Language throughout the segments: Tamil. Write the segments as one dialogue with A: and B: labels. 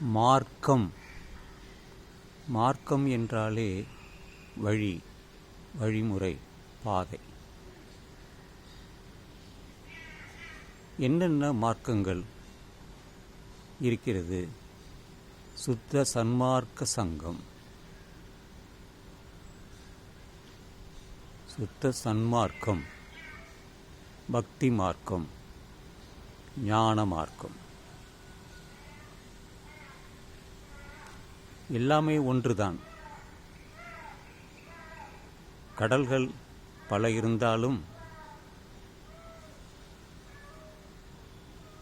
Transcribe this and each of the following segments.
A: மார்க்கம். மார்க்கம் என்றாலே வழி வழிமுறை பாதை. என்னென்ன மார்க்கங்கள் இருக்கிறது? சுத்த சன்மார்க்க சங்கம். சுத்த சன்மார்க்கம் பக்தி மார்க்கம் ஞான மார்க்கம். எல்லாமே ஒன்றுதான். கடல்கள் பல இருந்தாலும்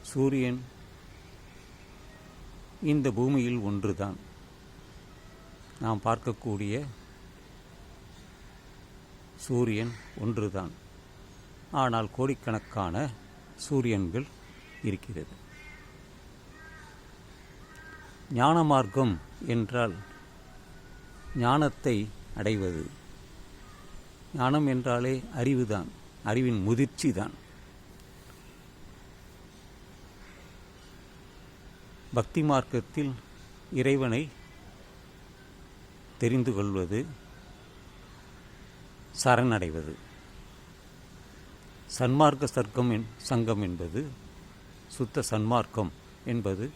A: சூரியன் இந்த பூமியில் ஒன்றுதான். நாம் பார்க்கக்கூடிய சூரியன் ஒன்றுதான். ஆனால் கோடிக்கணக்கான சூரியன்கள் இருக்கிறது. ஞான மார்க்கம் என்றால் ஞானத்தை அடைவது. ஞானம் என்றாலே அறிவுதான் அறிவின் முதிர்ச்சி தான் பக்தி மார்க்கத்தில் இறைவனை தெரிந்து கொள்வது சரணடைவது. சன்மார்க்க சர்க்கம் என் சங்கம் என்பது சுத்த சன்மார்க்கம் என்பது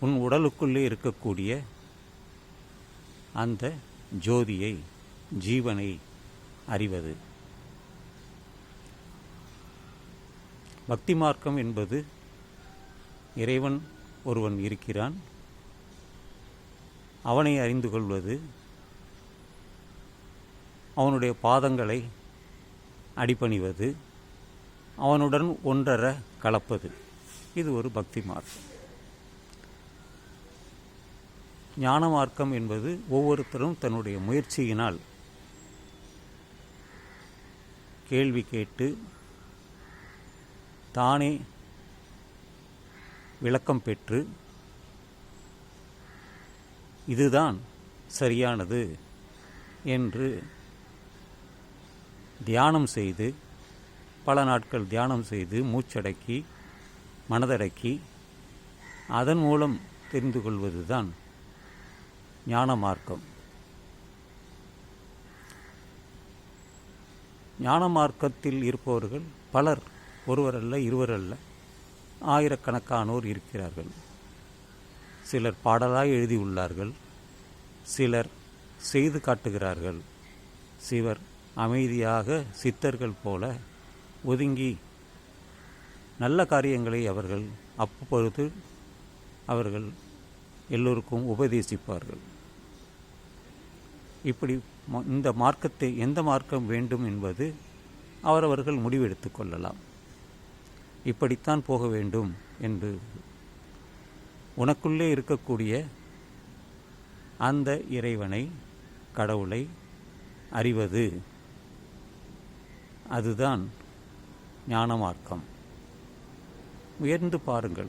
A: உன் உடலுக்குள்ளே இருக்கக்கூடிய அந்த ஜோதியை ஜீவனை அறிவது. பக்தி மார்க்கம் என்பது இறைவன் ஒருவன் இருக்கிறான். அவனை அறிந்து கொள்வது அவனுடைய பாதங்களை அடிபணிவது அவனுடன் ஒன்றர கலப்பது. இது ஒரு பக்தி மார்க்கம் ஞான மார்க்கம் என்பது ஒவ்வொருத்தரும் தன்னுடைய முயற்சியினால் கேள்வி கேட்டு தானே விளக்கம் பெற்று இதுதான் சரியானது என்று தியானம் செய்து பல நாட்கள் தியானம் செய்து மூச்சடக்கி மனதடக்கி அதன் மூலம் தெரிந்து கொள்வதுதான் ஞான மார்க்கம் ஞான மார்க்கத்தில் இருப்பவர்கள் பலர் ஒருவர் அல்ல இருவர் அல்ல ஆயிரக்கணக்கானோர் இருக்கிறார்கள். சிலர் பாடலாய் எழுதியுள்ளார்கள் சிலர் செய்து காட்டுகிறார்கள் சிலர் அமைதியாக சித்தர்கள் போல ஒதுங்கி நல்ல காரியங்களை அவர்கள் அப்பொழுது அவர்கள் எல்லோருக்கும் உபதேசிப்பார்கள். இப்படி ம- இந்த மார்க்கத்தை எந்த மார்க்கம் வேண்டும் என்பது அவரவர்கள் முடிவெடுத்து கொள்ளலாம். இப்படித்தான் போக வேண்டும் என்று உனக்குள்ளே இருக்கக்கூடிய அந்த இறைவனை கடவுளை அறிவது அதுதான் ஞான மார்க்கம். உயர்ந்து பாருங்கள்.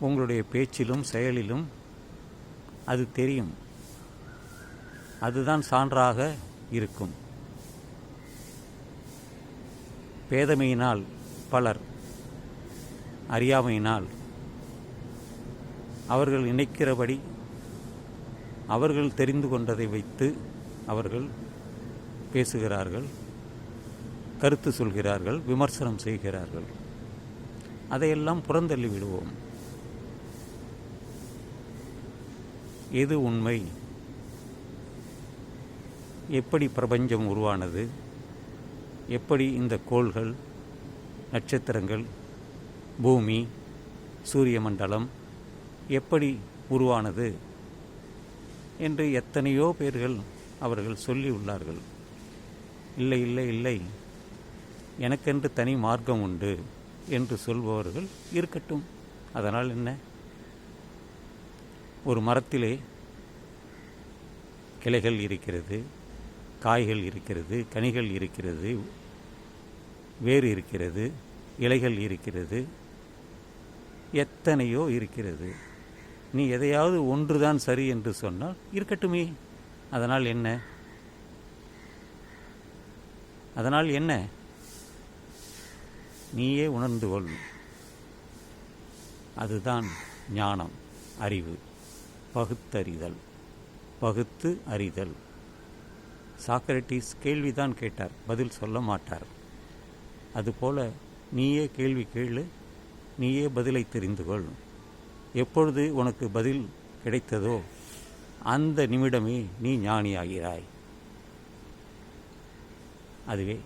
A: உங்களுடைய பேச்சிலும் செயலிலும் அது தெரியும். அதுதான் சான்றாக இருக்கும். பேதமையினால் பலர் அறியாமையினால் அவர்கள் நினைக்கிறபடி அவர்கள் தெரிந்து கொண்டதை வைத்து அவர்கள் பேசுகிறார்கள் கருத்து சொல்கிறார்கள் விமர்சனம் செய்கிறார்கள். அதையெல்லாம் புறந்தள்ளி விடுவோம். எது உண்மை? எப்படி பிரபஞ்சம் உருவானது? எப்படி இந்த கோள்கள் நட்சத்திரங்கள் பூமி சூரிய மண்டலம் எப்படி உருவானது? என்று எத்தனையோ பேர்கள் அவர்கள் சொல்லி உள்ளார்கள். இல்லை இல்லை இல்லை. எனக்கென்று தனி மார்க்கம் உண்டு என்று சொல்பவர்கள் இருக்கட்டும். அதனால் என்ன? ஒரு மரத்திலே கிளைகள் இருக்கிறது காய்கள் இருக்கிறது கனிகள் இருக்கிறது வேர் இருக்கிறது இலைகள் இருக்கிறது எத்தனையோ இருக்கிறது. நீ எதையாவது ஒன்று தான் சரி என்று சொன்னால் இருக்கட்டுமே. அதனால் என்ன? அதனால் என்ன? நீயே உணர்ந்து கொள். அதுதான் ஞானம் அறிவு. பகுத்தறிதல். பகுத்து அறிதல். சாக்ரட்டிஸ் கேள்விதான் கேட்டார் பதில் சொல்ல மாட்டார். அதுபோல நீயே கேள்வி கேளு நீயே பதிலை தெரிந்து கொள். எப்பொழுது உனக்கு பதில் கிடைத்ததோ அந்த நிமிடமே நீ ஞானியாகிறாய். அதுவே